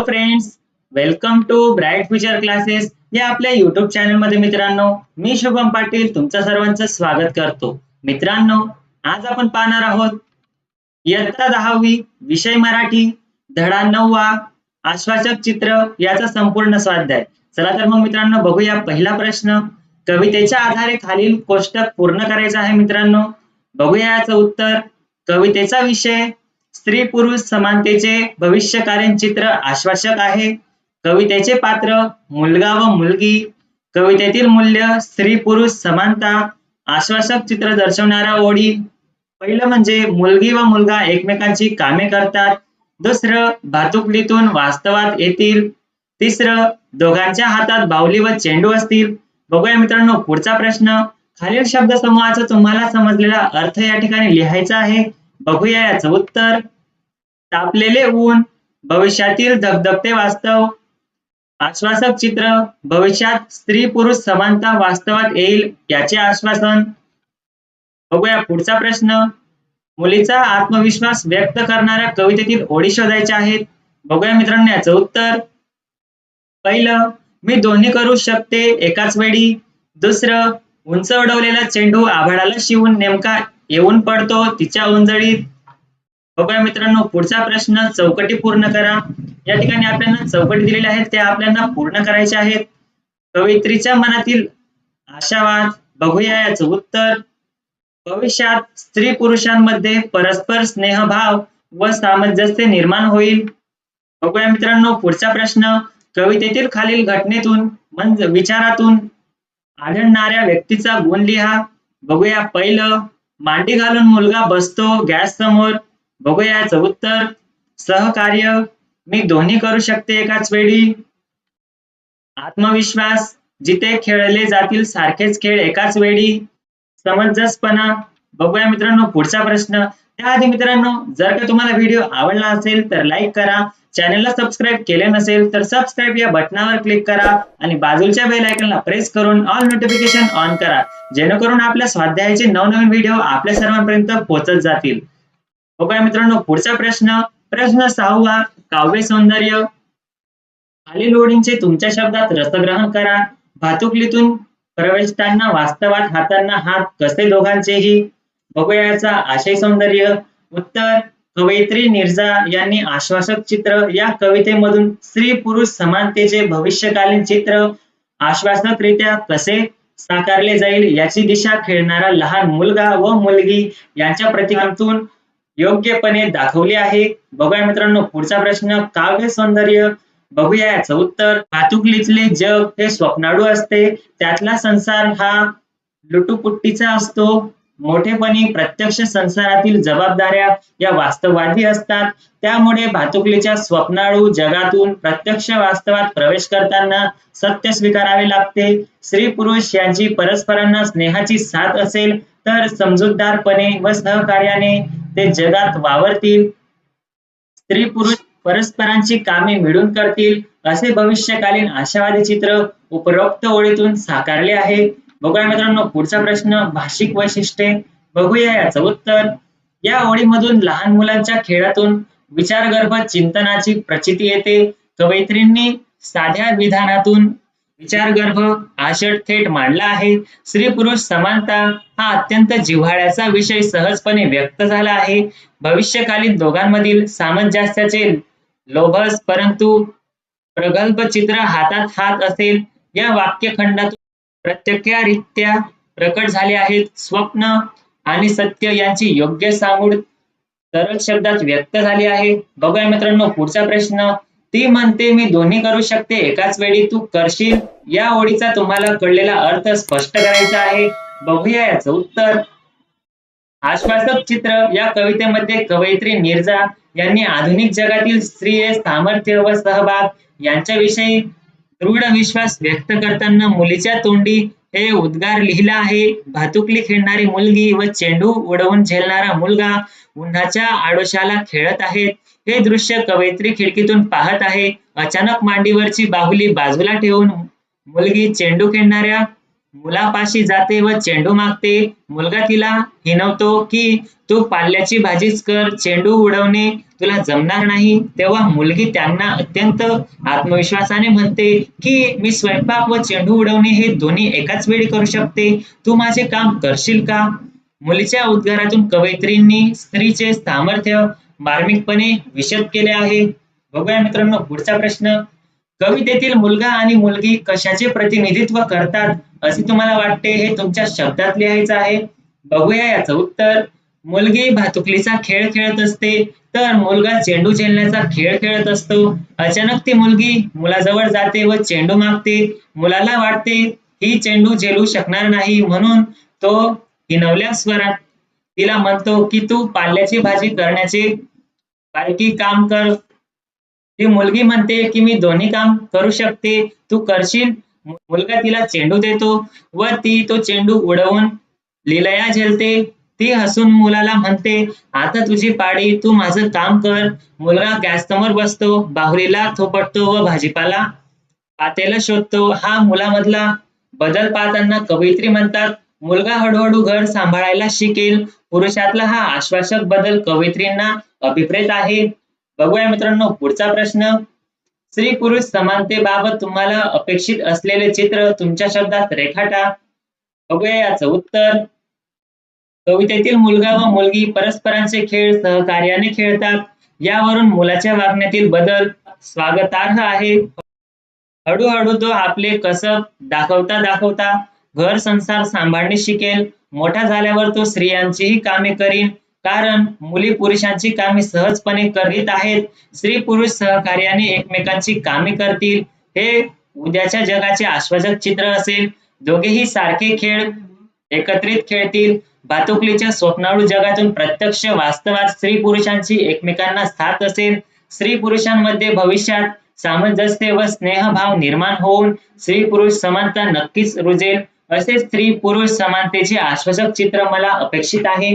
Hello friends welcome to Bright Future classes या आपल्या YouTube चॅनलमध्ये मित्रांनो मी शुभम पाटील तुमचं सर्वांचं स्वागत करतो. मित्रांनो आज आपण पाहणार आहोत इयत्ता दहावी विषय मराठी धडा नववा आश्वासक चित्र याचा संपूर्ण स्वाध्याय. चला तर मग मित्रांनो बघूया पहिला प्रश्न. कवितेच्या आधारे खालील कोष्टक पूर्ण करायचा आहे मित्रांनो. बघूया याचं उत्तर. कवितेचा विषय स्त्री पुरुष समानतेचे भविष्यकालीन चित्र आश्वासक आहे. कवितेचे पात्र मुलगा व मुलगी. कवितेतील मूल्य स्त्री पुरुष समानता आश्वासक चित्र दर्शवणाऱ्या ओळी. पहिलं म्हणजे मुलगी व मुलगा एकमेकांची कामे करतात. दुसरं भातुकलीतून वास्तवात येतील. तिसरं दोघांच्या हातात बाहुली व चेंडू असतील. बघूया मित्रांनो पुढचा प्रश्न. खालील शब्द समूहाचा तुम्हाला समजलेला अर्थ या ठिकाणी लिहायचा आहे. बघूया याचं उत्तर. तापलेले ऊन भविष्यातील धगधगते वास्तव. आश्वासक चित्र भविष्यात स्त्री पुरुष समानता वास्तवात येईल याचे आश्वासन. बघूया पुढचा प्रश्न. मुलीचा आत्मविश्वास व्यक्त करणाऱ्या कवितेतील ओळी शोधायच्या आहेत. बघूया मित्रांनो याचं उत्तर. पहिलं मी दोन्ही करू शकते एकाच वेळी. दुसरं उंच उडवलेला चेंडू आभाळाला शिवून नेमका येऊन पडतो तिच्या उंजळीत. बघूया मित्रांनो पुढचा प्रश्न चौकटी पूर्ण करा. या ठिकाणी आपल्याला चौकटी दिलेल्या आहेत त्या आपल्याला पूर्ण करायच्या आहेत. कवयित्रीच्या मनातील आशावाद बघूया याचं उत्तर. भविष्यात स्त्री पुरुषांमध्ये परस्पर स्नेहभाव व सामंजस्य निर्माण होईल. बघूया मित्रांनो पुढचा प्रश्न. कवितेतील खालील घटनेतून म्हणजे विचारातून आढळणाऱ्या व्यक्तीचा गुण लिहा. बघूया पहिलं. मांडी घालून मुलगा बसतो गॅस समोर. बघूया याचं उत्तर. सहकार्य. मी दोन्ही करू शकते एकाच वेळी. आत्मविश्वास. जिथे खेळले जातील सारखेच खेळ एकाच वेळी. समंजसपणा. बघूया मित्रांनो पुढचा प्रश्न. त्याआधी मित्रांनो जर का तुम्हाला व्हिडिओ आवडला असेल तर लाईक करा. चॅनलला सबस्क्राईब केले नसेल तर सबस्क्राईब या बटनावर क्लिक करा आणि बाजूच्या बेल आयकनला प्रेस करून ऑल नोटिफिकेशन ऑन करा जेणेकरून आपल्या स्वाध्यायाचे नवनवीन व्हिडिओ आपल्या सर्वांपर्यंत पोहोचत जातील. हो बघूया मित्रांनो पुढचा प्रश्न प्रश्न सहावा काव्य सौंदर्य. खालील ओळींचे तुमच्या शब्दात रसग्रहण करा. भातुकलीतून प्रवेशताना वास्तवात हातांना हात कसे दोघांचेही? बघूया याचा आशय सौंदर्य. उत्तर कवयित्री निर्जा यांनी आश्वासक चित्र या कवितेमधून स्त्री पुरुष समानतेचे भविष्यकालीन चित्र आश्वासकरित्या कसे साकारले जाईल याची दिशा खेळणारा लहान मुलगा व मुलगी यांच्या प्रतिकांतून योग्यपणे दाखवले आहे. बघूया मित्रांनो पुढचा प्रश्न काव्य सौंदर्य बघूया याचं उत्तर. भातुकलीतले जग हे स्वप्नाळू असते. त्यातला संसार हा लुटुपुट्टीचा असतो. मोठेपणी प्रत्यक्ष संसारातील जबाबदाऱ्या या वास्तववादी असतात. त्यामुळे भातुकलीच्या स्वप्नाळू जगातून प्रत्यक्ष वास्तवात प्रवेश करताना सत्य स्वीकारावे लागते. स्त्री पुरुष यांची परस्परांना स्नेहाची साथ असेल तर समजूतदारपणे व सहकार्याने ते जगात वावरतील. स्त्री पुरुष परस्परांची कामे मिळून करतील असे भविष्यकालीन आशावादी चित्र उपरोक्त ओळीतून साकारले आहे. बघूया मित्रांनो पुढचा प्रश्न भाषिक वैशिष्ट्ये. बघूया याचं उत्तर. या ओळीमधून लहान मुलांच्या खेळातून विचारगर्भ चिंतनाची प्रचिती येते. कवयित्रींनी साध्या विधानातून विचारगर्भ आषट थेट मांडला आहे. स्त्री पुरुष समानता हा अत्यंत जिव्हाळ्याचा विषय सहजपणे व्यक्त झाला आहे. भविष्यकालीन दोघांमधील सामंजस्याचे लोभस परंतु प्रगल्भ चित्र हातात हात असेल या वाक्यखंडातून प्रत्यक्षरित्या प्रकट झाले आहेत. स्वप्न आणि सत्य यांची योग्य सांगूड सरळ शब्दात व्यक्त झाली आहे. बघूया मित्रांनो पुढचा प्रश्न. ती म्हणते मी दोन्ही करू शकते. एकाच वेळी तू करशील. या ओळीचा तुम्हाला कळलेला अर्थ स्पष्ट करायचा आहे. बघूया याचं उत्तर. आश्वासक चित्र. या कवितेमध्ये कवयित्री निर्जा यांनी आधुनिक जगातील स्त्रिये सामर्थ्य व सहभाग यांच्याविषयी दृढ विश्वास व्यक्त करताना मुलीच्या तोंडी हे उद्गार लिहिला आहे. भातुकली खेळणारी मुलगी व चेंडू उडवून झेलणारा मुलगा उन्हाच्या आडोशाला खेळत आहेत. हे दृश्य कवयित्री खिडकीतून पाहत आहे. अचानक मांडीवरची बाहुली बाजूला ठेवून मुलगी चेंडू खेळणाऱ्या मुलापाशी जाते व चेंडू मागते. मुलगा तिला हिनवतो की तू पाल्याची भाजीच कर चेंडू उडवणे तुला जमणार नाही. तेव्हा मुलगी त्यांना अत्यंत आत्मविश्वासाने म्हणते की मी स्वयंपाक व चेंडू उडवणे हे दोन्ही एकाच वेळी करू शकते. तू माझे काम करशील का? मुलीच्या उद्गारातून कवयित्रींनी स्त्रीचे सामर्थ्य मार्मिकपणे विशद केले आहे. बघूया मित्रांनो पुढचा प्रश्न. कवितेतील मुलगा आणि मुलगी कशाचे प्रतिनिधित्व करतात? असे तुम्हाला वाटते हे तुमच्या शब्दात लिहायचं आहे? बघूया याचं उत्तर. मुलगी भातुकलीचा खेळ खेळत असते तर मुलगा चेंडू झेलण्याचा खेळ खेळत असतो. अचानक ती मुलगी मुलाजवळ जाते व चेंडू मागते. मुलाला वाटते ही चेंडू झेलू शकणार नाही म्हणून तो हिनवल्या स्वरात तिला म्हणतो की तू पाल्याची भाजी करण्याचे बारकी काम कर. ती मुलगी म्हणते की मी दोन्ही काम करू शकते. तू करशील? मुलगा तिला चेंडू देतो व ती तो चेंडू उडवून लिलया झेलते. ती हसून मुलाला म्हणते आता तुझी पाडी तू माझं काम कर. मुलगा गॅस समोर बसतो बाहुलीला थोपटतो व भाजीपाला पातेला शोधतो. हा मुलामधला बदल पाहताना कवयित्री म्हणतात मुलगा हळूहळू घर सांभाळायला शिकेल. पुरुषातला हा आश्वासक बदल कवयित्रींना अभिप्रेत आहे. बघूया मित्रांनो पुढचा प्रश्न. स्त्री पुरुष समानतेबाबत तुम्हाला अपेक्षित असलेले चित्र तुमच्या शब्दात रेखाटा. बघूया याच उत्तर. कवितेतील मुलगा व मुलगी परस्परांचे खेळ सहकार्याने खेळतात. यावरून मुलाच्या वागण्यातील बदल स्वागतार्ह आहे. हळूहळू तो आपले कसब दाखवता दाखवता घर संसार सांभाळणे शिकेल. मोठा झाल्यावर तो स्त्रियांचीही कामे करीन. कारण मुली पुरुषांची कामे सहजपणे करीत आहेत. स्त्री पुरुष सहकार्याने एकमेकांची कामे करतील. हे उद्याच्या जगाचे आश्वासक चित्र असेल. दोघेही सारखे खेळ एकत्रित खेळतील. भातुकलीच्या स्वप्नाळू जगातून प्रत्यक्ष वास्तवात स्त्री पुरुषांची एकमेकांना साथ असेल. स्त्री पुरुषांमध्ये भविष्यात सामंजस्य व स्नेहभाव निर्माण होऊन स्त्री पुरुष समानता नक्कीच रुजेल. असे स्त्री पुरुष समानतेचे आश्वासक चित्र मला अपेक्षित आहे.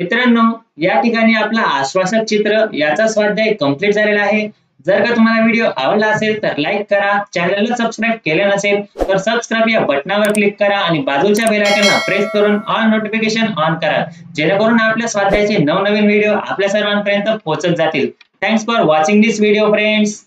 मित्रांनो या ठिकाणी आपला आश्वासक चित्र याचा स्वाध्याय कंप्लीट झालेला आहे. जर का तुम्हाला व्हिडिओ आवडला असेल तर लाईक करा. चॅनलला सबस्क्राईब केले नसेल तर सबस्क्राईब या बटनावर क्लिक करा आणि बाजूच्या बेलायकनला प्रेस करून ऑल नोटिफिकेशन ऑन करा. जेणेकरून आपल्या स्वाध्यायाचे नवनवीन व्हिडिओ आपल्या सर्वांपर्यंत पोहोचत जातील. Thanks for watching this video friends